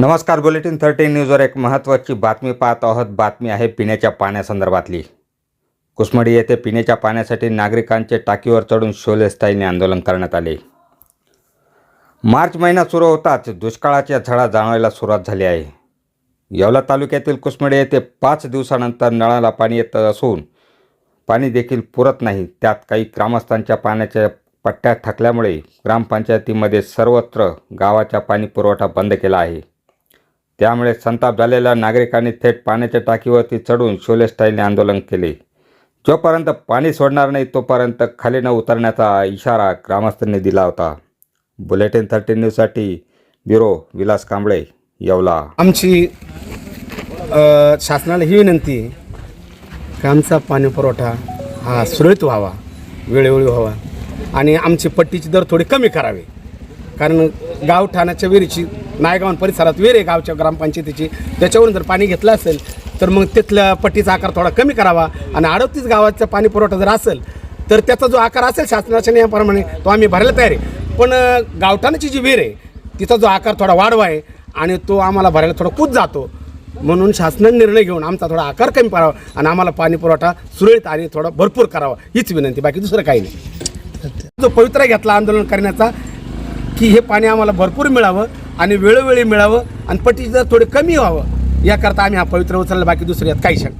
नमस्कार bulletin thirteen न्यूजवर एक महत्त्वाची बातमी पाहत आहोत. बातमी आहे पिण्याच्या पाण्यासंदर्भातली. कुसमडी येथे पिण्याच्या पाण्यासाठी नागरिकांचे टाकीवर चढून शोलेस्थायीने आंदोलन करण्यात आले. मार्च महिना सुरू होताच दुष्काळाच्या झळा जाणवायला सुरुवात झाली आहे. येवला तालुक्यातील कुसमडी येथे पाच दिवसानंतर नळाला पाणी येत असून पाणी देखील पुरत नाही. त्यात काही ग्रामस्थांच्या पाण्याच्या पट्ट्या थकल्यामुळे ग्रामपंचायतीमध्ये सर्वत्र गावाचा पाणी पुरवठा बंद केला आहे. त्यामुळे संताप झालेल्या नागरिकांनी थेट पाण्याच्या टाकीवरती चढून शोले स्टाईलने आंदोलन केले. जोपर्यंत पाणी सोडणार नाही तोपर्यंत खाली न उतरण्याचा इशारा ग्रामस्थांनी दिला होता. बुलेटिन थर्टीन न्यूजसाठी ब्युरो विलास कांबळे येवला. आमची शासनाला ही विनंती की आमचा पाणी पुरवठा हा सुरळीत व्हावा वेळोवेळी व्हावा आणि आमची पट्टीची दर थोडी कमी करावी. कारण गाव ठाण्याच्या विहिरीची नायगावन परिसरात वेर आहे गावच्या ग्रामपंचायतीची. त्याच्यावरून जर पाणी घेतलं असेल तर मग तिथल्या पट्टीचा आकार थोडा कमी करावा आणि अडतीस गावाचा पाणी पुरवठा जर असेल तर त्याचा जो आकार असेल शासनाच्या नियमाप्रमाणे तो आम्ही भरायला तयार आहे. पण गावठाणाची जी विहीर आहे तिचा जो आकार थोडा वाढवा आहे आणि तो आम्हाला भरायला थोडा कूद जातो. म्हणून शासनाने निर्णय घेऊन आमचा थोडा आकार कमी करावा आणि आम्हाला पाणी पुरवठा सुरळीत आणि थोडा भरपूर करावा हीच विनंती. बाकी दुसरं काही नाही. जो पवित्रा घेतला आंदोलन करण्याचा की हे पाणी आम्हाला भरपूर मिळावं आणि वेळोवेळी मिळावं आणि पटीचं थोडे कमी व्हावं. याकरता आम्ही हा पवित्र उचलला बाकी दुसऱ्यात काही शक